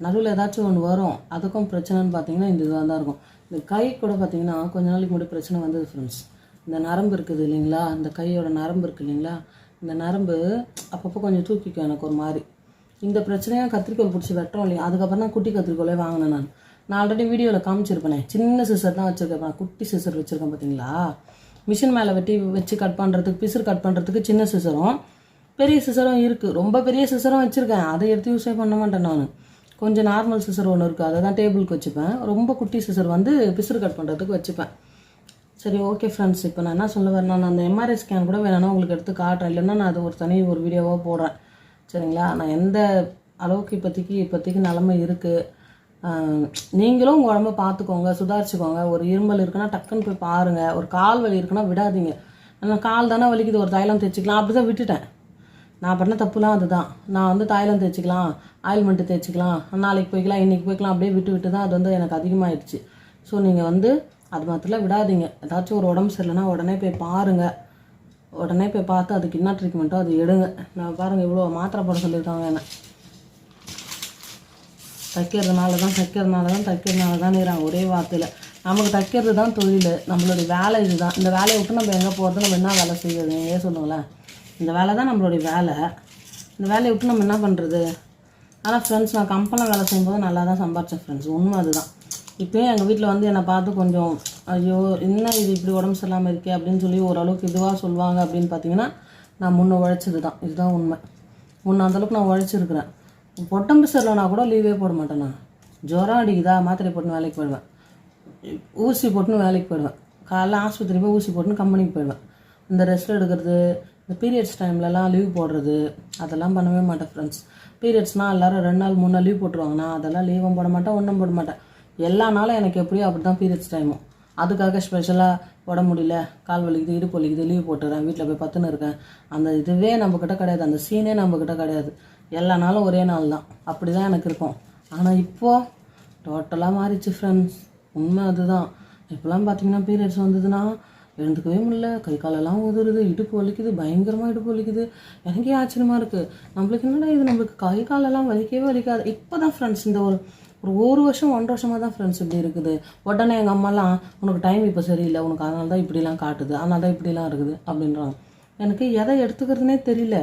நடுவில் ஏதாச்சும் ஒன்று வரும். அதுக்கும் பிரச்சனைன்னு பார்த்தீங்கன்னா இந்த இதாக தான் இருக்கும். இந்த கை கூட பார்த்தீங்கன்னா கொஞ்ச நாளைக்கு முன்னாடி பிரச்சனை வந்தது ஃப்ரெண்ட்ஸ் இந்த நரம்பு இருக்குது இல்லைங்களா? இந்த கையோட நரம்பு இருக்குது இல்லைங்களா? இந்த நரம்பு அப்பப்போ கொஞ்சம் தூக்கிக்கும் எனக்கு ஒரு மாதிரி. இந்த பிரச்சனையாக கத்திரிக்கோல் பிடிச்சி வெட்டுறோம் இல்லையா? அதுக்கப்புறம் தான் குட்டி கத்திரிக்கோலே வாங்கினேன் நான். நான் ஆல்ரெடி வீடியோவில் காமிச்சிருப்பேனே. சின்ன சிசர் தான் வச்சுருக்கேன். குட்டி சிசர் வச்சுருக்கேன் பார்த்தீங்களா மிஷின் மேலே வெட்டி வச்சு கட் பண்ணுறதுக்கு பிசுறு கட் பண்ணுறதுக்கு சின்ன சிசரும் பெரிய சிசரும் இருக்குது ரொம்ப பெரிய சிசரும் வச்சுருக்கேன். அதை எடுத்து யூஸே பண்ண மாட்டேன் நான். கொஞ்சம் நார்மல் சிசர் ஒன்று இருக்குது அதை தான் டேபிளுக்கு வச்சுப்பேன். ரொம்ப குட்டி சிசர் வந்து பிசுறு கட் பண்ணுறதுக்கு வச்சுப்பேன். சரி ஓகே ஃப்ரெண்ட்ஸ் இப்போ நான் என்ன சொல்ல வரேன் நான் அந்த எம்ஆர்ஐ ஸ்கேன் கூட வேணும்னா உங்களுக்கு எடுத்து காட்டுறேன். இல்லைன்னா நான் அது ஒரு தனி ஒரு வீடியோவாக போடுறேன். சரிங்களா? நான் எந்த அளவுக்கு இப்போதைக்கு இப்போதைக்கு நிலமை இருக்குது நீங்களும் உங்கள் உடம்ப பார்த்துக்கோங்க சுதாரிச்சுக்கோங்க. ஒரு இருமல் இருக்குன்னா டக்குன்னு போய் பாருங்கள் ஒரு கால் வலி இருக்குன்னா விடாதீங்க. நம்ம கால் தானே வலிக்குது ஒரு தைலம் தேய்ச்சிக்கலாம். அப்படி தான் விட்டுட்டேன். நான் பண்ண தப்புலாம் அதுதான். நான் வந்து தைலம் தேய்ச்சிக்கலாம் ஆயில்மெண்ட்டு தேய்ச்சிக்கலாம். நாளைக்கு போய்க்கலாம் இன்றைக்கி போய்க்கலாம் அப்படியே விட்டு விட்டு தான் அது வந்து எனக்கு அதிகமாகிடுச்சு ஸோ நீங்கள் வந்து அது மாத்திரம் விடாதீங்க. ஏதாச்சும் ஒரு உடம்பு சரியில்லைன்னா உடனே போய் பாருங்கள் உடனே போய் பார்த்து அதுக்கு என்ன ட்ரீட்மெண்ட்டோ அது எடுங்க. நான் பாருங்கள் இவ்வளோ மாத்திரை போட சொல்லியிருக்காங்க என்ன. தைக்கிறதுனால தான் தைக்கிறதுனால தான் தைக்கிறதுனால தான் ஒரே வார்த்தையில். நமக்கு தைக்கிறது தான் தொழில். நம்மளுடைய வேலை இதுதான். இந்த வேலையை விட்டு நம்ம எங்கே போகிறது நம்ம என்ன வேலை செய்யறது? ஏன் சொல்லுங்களேன். இந்த வேலை தான் நம்மளுடைய வேலை. இந்த வேலையை விட்டு நம்ம என்ன பண்ணுறது ஆனால் ஃப்ரெண்ட்ஸ் நான் கம்பெனியில் வேலை செய்யும்போது நல்லா தான் சம்பாரித்தேன் ஃப்ரெண்ட்ஸ் உண்மை அதுதான். இப்போயும் எங்கள் வீட்டில் வந்து என்னை பார்த்து கொஞ்சம் ஐயோ என்ன இது இப்படி உடம்பு சரியில்லாமல் இருக்கே? அப்படின்னு சொல்லி ஓரளவுக்கு இதுவாக சொல்லுவாங்க அப்படின்னு பார்த்தீங்கன்னா நான் முன்ன உழைச்சது தான் இதுதான் உண்மை. முன்ன அந்தளவுக்கு நான் உழைச்சிருக்கிறேன். பொட்டம்பு சரியில்லைனா கூட லீவே போட மாட்டேன்? நான் ஜுரம் அடிக்குதா? மாத்திரை போட்டுன்னு வேலைக்கு போயிடுவேன். ஊசி போட்டுன்னு வேலைக்கு போயிடுவேன். காலைல ஆஸ்பத்திரி போய் ஊசி போட்டுன்னு கம்பெனிக்கு போயிடுவேன். இந்த ரெஸ்ட் எடுக்கிறது இந்த பீரியட்ஸ் டைம்லலாம் லீவ் போடுறது அதெல்லாம் பண்ணவே மாட்டேன் ஃப்ரெண்ட்ஸ் பீரியட்ஸ்னால் எல்லாரும் ரெண்டு நாள் மூணு நாள் லீவ் போட்டுருவாங்க நான் அதெல்லாம் லீவும் போட மாட்டேன் ஒன்றும் போட மாட்டேன். எல்லா நாளும் எனக்கு எப்படியோ அப்படி தான் பீரியட்ஸ் டைமும் அதுக்காக ஸ்பெஷலாக உடம்பு முடியல கால் வலிக்குது இடுப்பு வலிக்குது லீவ் போட்டுறேன் வீட்டில் போய் பத்துன்னு இருக்கேன். அந்த இதுவே நம்மக்கிட்ட கிடையாது. அந்த சீனே நம்மக்கிட்ட கிடையாது. எல்லா நாளும் ஒரே நாள் தான். அப்படி தான் எனக்கு இருக்கும். ஆனால் இப்போது டோட்டலாக மாறிச்சு ஃப்ரெண்ட்ஸ் உண்மை அதுதான். இப்போலாம் பார்த்தீங்கன்னா பீரியட்ஸ் வந்ததுன்னா எழுந்துக்கவே முடியல. கை காலெல்லாம் உதுருது இடுப்பு வலிக்குது பயங்கரமாக இடுப்பு வலிக்குது. எனக்கே ஆச்சரியமாக இருக்குது நம்மளுக்கு என்னடா இது? நம்மளுக்கு கை காலெல்லாம் வலிக்கவே வலிக்காது. இப்போ தான் ஃப்ரெண்ட்ஸ் இந்த ஒரு ஒரு ஒரு வருஷம் ஒன்றரை வருஷமாக தான் ஃப்ரெண்ட்ஸ் இப்படி இருக்குது. உடனே எங்கள் அம்மாலாம் உனக்கு டைம் இப்போ சரியில்லை. உனக்கு அதனால தான் இப்படிலாம் காட்டுது. அதனால தான் இப்படிலாம் இருக்குது. அப்படின்றாங்க. எனக்கு எதை எடுத்துக்கிறதுனே தெரியல.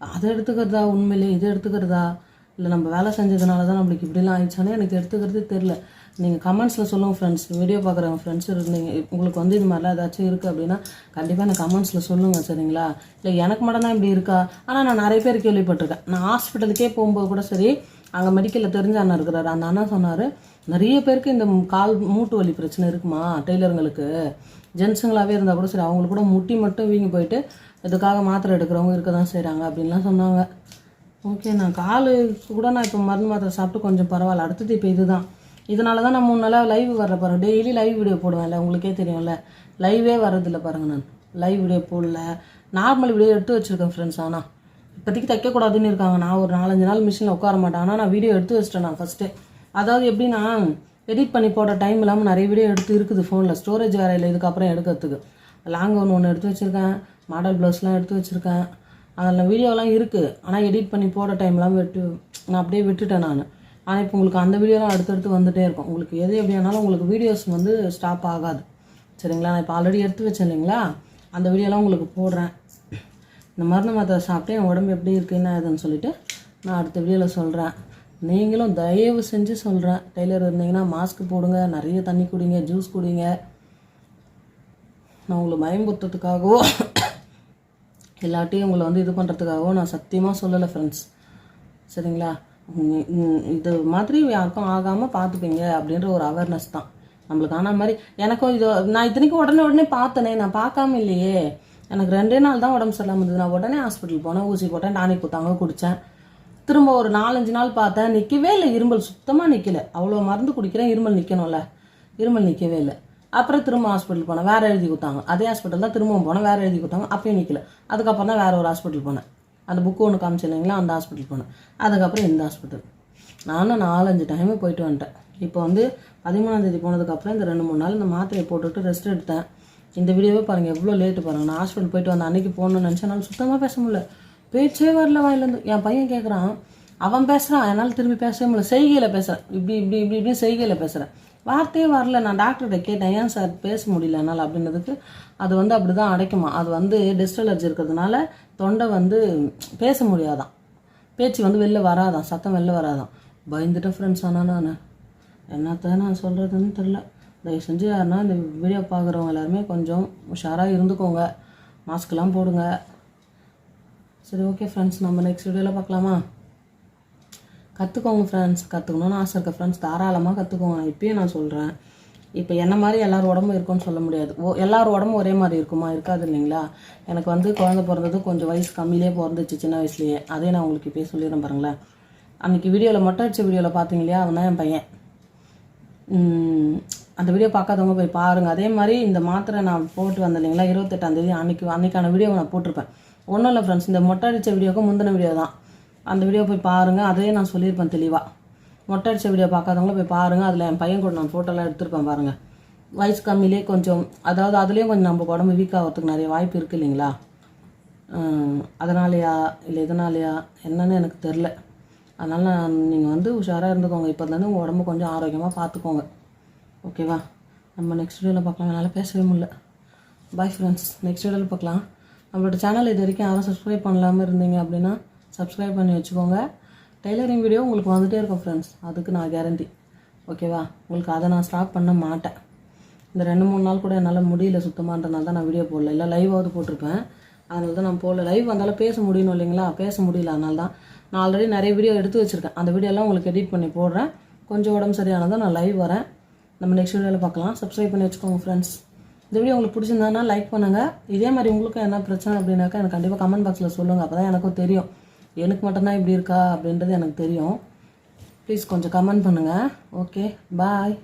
அதை எடுத்துக்கிறதா உண்மையிலே? இதை எடுத்துக்கிறதா? இல்லை நம்ம வேலை செஞ்சதுனால தான் நம்மளுக்கு இப்படிலாம் ஆயிடுச்சானே? எனக்கு எடுத்துக்கிறதே தெரில நீங்கள் கமெண்ட்ஸில் சொல்லுங்கள் ஃப்ரெண்ட்ஸ் வீடியோ பார்க்குறவங்க ஃப்ரெண்ட்ஸ் இருந்தீங்க. உங்களுக்கு வந்து இது மாதிரிலாம் ஏதாச்சும் இருக்குது அப்படின்னா கண்டிப்பாக எனக்கு கமெண்ட்ஸில் சொல்லுங்கள் சரிங்களா? இல்லை எனக்கு மட்டும் தான் இப்படி இருக்கா? ஆனால் நான் நிறைய பேர் கேள்விப்பட்டிருக்கேன். நான் ஹாஸ்பிட்டலுக்கே போகும்போது கூட சரி அங்கே மெடிக்கலில் தெரிஞ்ச அண்ணன் இருக்கிறாரு. அந்த அண்ணா சொன்னார் நிறைய பேருக்கு இந்த கால் மூட்டு வலி பிரச்சனை இருக்குமா டெய்லருங்களுக்கு? ஜென்ஸுங்களாகவே இருந்தால் கூட சரி அவங்களுக்கு கூட முட்டி மட்டும் வீங்கி போயிட்டு இதுக்காக மாத்திரை எடுக்கிறவங்க இருக்க தான் செய்கிறாங்க அப்படின்லாம் சொன்னாங்க. ஓகே நான் கால் கூட நான் இப்போ மருந்து மாத்திரை சாப்பிட்டு கொஞ்சம் பரவாயில்ல. அடுத்தது இப்போ இதுதான். இதனால தான் நான் மூணு நாளாக லைவ் வர்ற பாருங்க. டெய்லி லைவ் வீடியோ போடுவேன்ல உங்களுக்கே தெரியும்ல. லைவே வர்றதில்ல பாருங்க நான். லைவ் வீடியோ போடல. நார்மல் வீடியோ எடுத்து வச்சுருக்கேன் ஃப்ரெண்ட்ஸ் ஆனால் இப்போதைக்கு தைக்கக்கூடாதுன்னு இருக்காங்க. நான் ஒரு நாலஞ்சு நாள் மிஷினில் உட்கார மாட்டேன். ஆனால் நான் வீடியோ எடுத்து வச்சிட்டேன் நான் ஃபஸ்ட்டு அதாவது எப்படின்னா எடிட் பண்ணி போட டைம் இல்லாமல் நிறைய வீடியோ எடுத்து இருக்குது ஃபோனில் ஸ்டோரேஜ் வேறு இல்லை இதுக்கப்புறம் எடுக்கிறதுக்கு. லாங் ஒன்று ஒன்று எடுத்து வச்சுருக்கேன். மாடல் ப்ளவுஸ்லாம் எடுத்து வச்சுருக்கேன். அதில் வீடியோலாம் இருக்குது ஆனால் எடிட் பண்ணி போட டைம்லாம் விட்டு நான் அப்படியே விட்டுட்டேன் நான். ஆனால் இப்போ உங்களுக்கு அந்த வீடியோலாம் அடுத்தடுத்து வந்துகிட்டே இருக்கும். உங்களுக்கு எது எப்படி ஆனாலும் உங்களுக்கு வீடியோஸ் வந்து ஸ்டாப் ஆகாது. சரிங்களா? நான் இப்போ ஆல்ரெடி எடுத்து வச்சேன் இல்லைங்களா? அந்த வீடியோலாம் உங்களுக்கு போடுறேன். இந்த மருந்து மாத்திரை சாப்பிட்டு என் உடம்பு எப்படி இருக்கு என்ன ஏதுன்னு சொல்லிட்டு நான் அடுத்த வீடியோவில் சொல்கிறேன் நீங்களும் தயவு செஞ்சு சொல்கிறேன் டெய்லர் இருந்தீங்கன்னா மாஸ்க் போடுங்க நிறைய தண்ணி குடிங்க ஜூஸ் குடிங்க. நான் உங்களை பயம்புறுத்துறதுக்காகவோ எல்லாட்டையும் உங்களை வந்து இது பண்ணுறதுக்காகவோ நான் சத்தியமாக சொல்லலை ஃப்ரெண்ட்ஸ் சரிங்களா? இது மாதிரி யாருக்கும் ஆகாமல் பார்த்துப்பீங்க அப்படின்ற ஒரு அவேர்னஸ் தான். நம்மளுக்கு ஆனால் மாதிரி எனக்கும் இது நான் இத்தனைக்கும் உடனே உடனே பார்த்தனே நான் பார்க்காம இல்லையே. எனக்கு ரெண்டே நாள் தான் உடம்பு சரியில்லாமல் இருந்தது. நான் உடனே ஹாஸ்பிட்டல் போனேன். ஊசி போட்டேன். டானிக் கொடுத்தாங்க. குடித்தேன் திரும்ப ஒரு நாலஞ்சு நாள் பார்த்தேன். நிற்கவே இல்லை. இருமல் சுத்தமாக நிற்கல அவ்வளோ மருந்து குடிக்கிறேன். இருமல் நிற்கணும்ல இருமல் நிற்கவே இல்லை. அப்புறம் திரும்ப ஹாஸ்பிட்டல் போனேன். வேறு எழுதி கொடுத்தாங்க. அதே ஹாஸ்பிட்டல் தான் திரும்பவும் போனேன். வேறு எழுதி கொடுத்தாங்க. அப்பயும் நிற்கல அதுக்கப்புறம் தான் வேறு ஒரு ஹாஸ்பிட்டல் போனேன். அந்த புக்கு ஒன்று காமிச்சு இல்லைங்களா? அந்த ஹாஸ்பிட்டல் போனேன். அதுக்கப்புறம் இந்த ஹாஸ்பிட்டல் நானும் நாலஞ்சு டைமு போயிட்டு வந்துட்டேன். இப்போ வந்து பதிமூணாந்தேதி போனதுக்கப்புறம் இந்த ரெண்டு மூணு நாள் இந்த மாத்திரையை போட்டுட்டு ரெஸ்ட் எடுத்தேன். இந்த வீடியோவே பாருங்கள் எவ்வளோ லேட்டு பாருங்கள் நான் ஹாஸ்பிட்டல் போயிட்டு வந்த அன்னைக்கு போகணும்னு நான் சுத்தமாக பேச முடியல. பேச்சே வரல வாயிலேருந்து என் பையன் கேட்குறான் அவன் பேசுகிறான் என்னால் திரும்பி பேசவே முடியல. செய்கையில் பேசுகிறேன் இப்படி இப்படி இப்படி இப்படி செய்கையில் பேசுகிறேன் வார்த்தையே வரல. நான் டாக்டர்கிட்ட கேட்டேன் ஏன் சார் பேச முடியல என்னால்? அப்படின்றதுக்கு அது வந்து அப்படி தான் அடைக்குமா. அது வந்து டெஸ்ட் அலர்ஜி இருக்கிறதுனால தொண்டை வந்து பேச முடியாதான். பேச்சு வந்து வெளில வராதான். சத்தம் வெளில வராதான். பயந்துட்டேன் ஃப்ரெண்ட்ஸ் ஆனால் நான். என்னத்த நான் சொல்கிறதுன்னு தெரில தயவு செஞ்சு யாருன்னா இந்த வீடியோ பார்க்குறவங்க எல்லாருமே கொஞ்சம் உஷாராக இருந்துக்கோங்க. மாஸ்க்லாம் போடுங்க. சரி ஓகே ஃப்ரெண்ட்ஸ் நம்ம நெக்ஸ்ட் வீடியோவில் பார்க்கலாமா? கற்றுக்கோங்க ஃப்ரெண்ட்ஸ் கற்றுக்கணும்னு ஆசை இருக்க ஃப்ரெண்ட்ஸ் தாராளமாக கற்றுக்கோங்க நான் நான் சொல்கிறேன் இப்போ என்ன மாதிரி எல்லார் உடம்பும் இருக்கும்னு சொல்ல முடியாது. ஓ எல்லார் உடம்பும் ஒரே மாதிரி இருக்குமா? இருக்காது இல்லைங்களா? எனக்கு வந்து குழந்தை பிறந்தது கொஞ்சம் வயசு கம்மியிலே பிறந்துச்சு சின்ன வயசுலேயே. அதே நான் உங்களுக்கு இப்போயே சொல்லிடுறேன் பாருங்களேன். அன்றைக்கி வீடியோவில் மொட்டை அடித்த வீடியோவில் பார்த்தீங்க இல்லையா? அவன் தான் என் பையன். அந்த வீடியோ பார்க்காதவங்க போய் பாருங்கள் அதே மாதிரி இந்த மாத்திரை நான் போட்டு வந்தேன் இல்லைங்களா இருபத்தெட்டாந்தேதி அன்றைக்கி அன்றைக்கான வீடியோவை நான் போட்டிருப்பேன். ஒன்றும் இல்லை ஃப்ரெண்ட்ஸ் இந்த மொட்டை அடித்த வீடியோக்கு முந்தின வீடியோ தான். அந்த வீடியோ போய் பாருங்கள் அதே நான் சொல்லியிருப்பேன் தெளிவாக மொட்டை அடித்த வீடியோ பார்க்காதவங்களும் போய் பாருங்கள் அதில் என் பையன் கூட நான் ஃபோட்டோலாம் எடுத்திருப்பேன் பாருங்கள் வயசு கம்மியிலே கொஞ்சம் அதாவது அதுலேயும் கொஞ்சம் நம்ம உடம்பு வீக் ஆகிறதுக்கு நிறைய வாய்ப்பு இருக்குது இல்லைங்களா? அதனாலையா இல்லை இதனாலையா என்னன்னு எனக்கு தெரில அதனால் நான் நீங்கள் வந்து உஷாராக இருந்துக்கோங்க. இப்போதுலேருந்து உங்கள் உடம்பு கொஞ்சம் ஆரோக்கியமாக பார்த்துக்கோங்க ஓகேவா? நம்ம நெக்ஸ்ட் வீடியோவில் பார்க்கலாம். என்னால் பேசவே முடியல. பாய் ஃப்ரெண்ட்ஸ் நெக்ஸ்ட் வீடியோவில் பார்க்கலாம். நம்மளோட சேனல் இது வரைக்கும் யாரும் சப்ஸ்கிரைப் பண்ணலாமல் இருந்தீங்க அப்படின்னா சப்ஸ்கிரைப் பண்ணி வச்சுக்கோங்க. டெய்லரிங் வீடியோ உங்களுக்கு வந்துகிட்டே இருக்கும் ஃப்ரெண்ட்ஸ் அதுக்கு நான் கேரண்டி ஓகேவா? உங்களுக்கு அதை நான் ஸ்டாப் பண்ண மாட்டேன். இந்த ரெண்டு மூணு நாள் கூட என்னால் முடியல சுத்தமான்றனால தான் நான் வீடியோ போடல. இல்லை லைவாவது போட்டிருப்பேன். அதனால தான் நான் போடல. லைவ் வந்தாலும் பேச முடியணும் இல்லைங்களா? பேச முடியல. அதனால தான் நான் ஆல்ரெடி நிறைய வீடியோ எடுத்து வச்சுருக்கேன். அந்த வீடியோலாம் உங்களுக்கு எடிட் பண்ணி போடுறேன். கொஞ்சம் உடம்பு சரியானதான் நான் லைவ் வரேன். நம்ம நெக்ஸ்ட் வீடியோவில் பார்க்கலாம். சப்ஸ்கிரைப் பண்ணி வச்சுக்கோங்க ஃப்ரெண்ட்ஸ் இந்த வீடியோ உங்களுக்கு பிடிச்சிருந்தானா லைக் பண்ணுங்கள் இதே மாதிரி உங்களுக்கும் என்ன பிரச்சனை அப்படின்னாக்கா எனக்கு கண்டிப்பாக கமெண்ட் பாக்ஸில் சொல்லுங்கள் அப்போ தான் எனக்கும் தெரியும். எனக்கு மட்டும்தான் இப்படி இருக்கா அப்படின்றது எனக்கு தெரியும். ப்ளீஸ் கொஞ்சம் கமெண்ட் பண்ணுங்கள் ஓகே பாய்